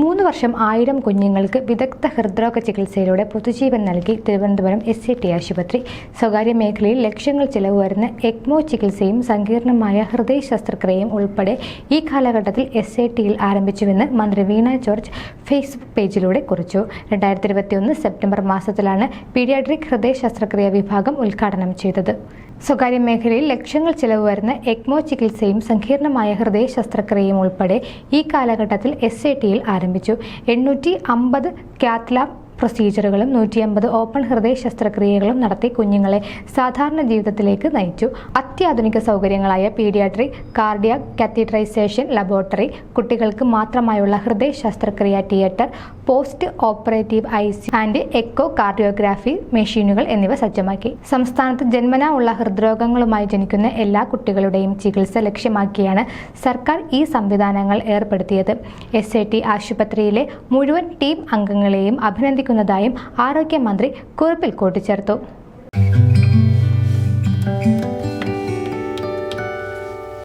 മൂന്ന് വർഷം ആയിരം കുഞ്ഞുങ്ങൾക്ക് വിദഗ്ധ ഹൃദ്രോഗ ചികിത്സയിലൂടെ പുതുജീവൻ നൽകി തിരുവനന്തപുരം എസ് സി ടി ആശുപത്രി. സ്വകാര്യ മേഖലയിൽ ലക്ഷങ്ങൾ ചിലവ് വരുന്ന എക്മോ ചികിത്സയും സങ്കീർണമായ ഹൃദയ ശസ്ത്രക്രിയയും ഉൾപ്പെടെ ഈ കാലഘട്ടത്തിൽ എസ് ഐ ടിയിൽ ആരംഭിച്ചുവെന്ന് മന്ത്രി വീണ ജോർജ് ഫേസ്ബുക്ക് പേജിലൂടെ കുറിച്ചു. രണ്ടായിരത്തി ഇരുപത്തിയൊന്ന് സെപ്റ്റംബർ മാസത്തിലാണ് പീഡിയാട്രിക് ഹൃദയ ശസ്ത്രക്രിയ വിഭാഗം ഉദ്ഘാടനം ചെയ്തത്. സ്വകാര്യ മേഖലയിൽ ലക്ഷങ്ങൾ ചിലവ് വരുന്ന എക്മോ ചികിത്സയും സങ്കീർണമായ ഹൃദയ ശസ്ത്രക്രിയയും ഉൾപ്പെടെ ഈ കാലഘട്ടത്തിൽ എസ് ഐ ടിയിൽ ആരംഭിച്ചു. എണ്ണൂറ്റി അമ്പത് കാത്ലാബ് പ്രൊസീജറുകളും നൂറ്റി അമ്പത് ഓപ്പൺ ഹൃദയ ശസ്ത്രക്രിയകളും നടത്തി കുഞ്ഞുങ്ങളെ സാധാരണ ജീവിതത്തിലേക്ക് നയിച്ചു. അത്യാധുനിക സൗകര്യങ്ങളായ പീഡിയാട്രി കാർഡിയാക് കാത്തീഡ്രൈസേഷൻ ലബോറട്ടറി കുട്ടികൾക്ക് മാത്രമായുള്ള ഹൃദയ ശസ്ത്രക്രിയ theatre post operative I C and echocardiography മെഷീനുകൾ എന്നിവ സജ്ജമാക്കി. സംസ്ഥാനത്ത് ജന്മനാ ഉള്ള ഹൃദ്രോഗങ്ങളുമായി ജനിക്കുന്ന എല്ലാ കുട്ടികളുടെയും ചികിത്സ ലക്ഷ്യമാക്കിയാണ് സർക്കാർ ഈ സംവിധാനങ്ങൾ ഏർപ്പെടുത്തിയത്. എസ് ടി ആശുപത്രിയിലെ മുഴുവൻ ടീം അംഗങ്ങളെയും അഭിനന്ദിക്കുന്നതായും ആരോഗ്യമന്ത്രി കുറിപ്പിൽ കൂട്ടിച്ചേർത്തു.